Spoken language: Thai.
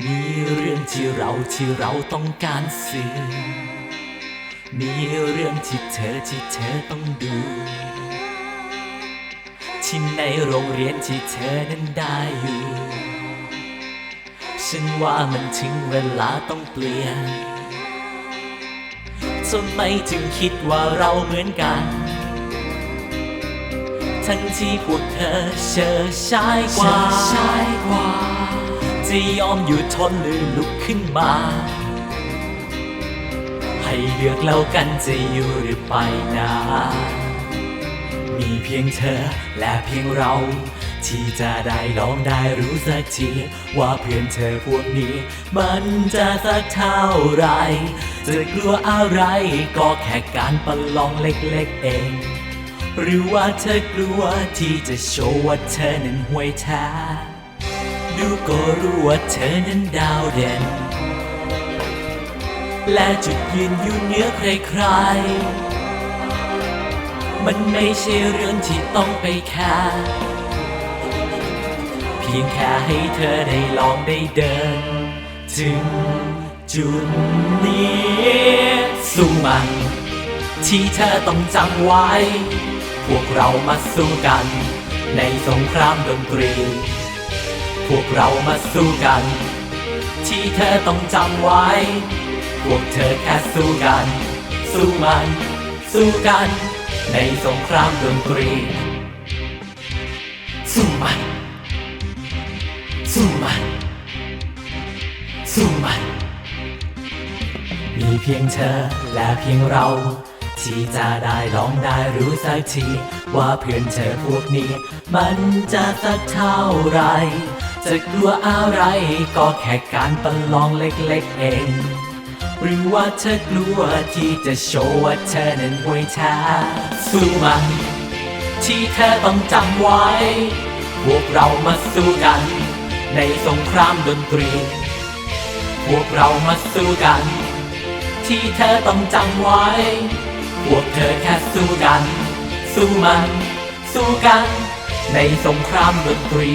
มีเรื่องที่เราที่เราต้องการสื่อ มีเรื่องที่เธอที่เธอต้องดู ที่ในโรงเรียนที่เธอนั้นได้อยู่ ฉันว่ามันถึงเวลาต้องเปลี่ยนทำไมถึงคิดว่าเราเหมือนกัน ทั้งที่พวกเธอเชื่อชายกว่า จะยอมอยู่ทนหรือลุกขึ้นมา ให้เลือกแล้วกันจะอยู่หรือไปนะ มีเพียงเธอและเพียงเรา ที่จะได้ลองได้รู้สักที ว่าเพื่อนเธอพวกนี้ มันจะสักเท่าไร จะกลัวอะไรก็แค่การประลองเล็กๆเองหรือว่าเธอกลัวที่จะโชว์ว่าเธอนั้นห่วยแท้ ดูก็รู้ว่าเธอนั้นดาวเด่น และจุดยืนอยู่เหนือใครๆ มันไม่ใช่เรื่องที่ต้องไปแค่เพียงแค่ให้เธอได้ลองได้เดิน ถึงจุดนี้สู้มันที่เธอต้องจำไว้ พวกเรามาสู้กัน ในสงครามดนตรี พวกเรามาสู้กัน ที่เธอต้องจำไว้ พวกเธอแค่สู้กัน สู้มัน สู้กัน ในสงครามดนตรี สู้มัน สู้มัน สู้มัน มีเพียงเธอและเพียงเราที่จะได้ลองได้รู้สักที ว่าเพื่อนเธอพวกนี้ มันจะสักเท่าไหร จะกลัวอะไรก็แค่การประลองเล็กๆเอง หรือว่าเธอกลัวที่จะโชว์ว่าเธอนั้นห่วยแท้สู้มันที่เธอต้องจำไว้ พวกเรามาสู้กัน ในสงครามดนตรี พวกเรามาสู้กัน ที่เธอต้องจำไว้ พวกเธอแค่สู้กัน สู้มัน สู้กัน ในสงครามดนตรี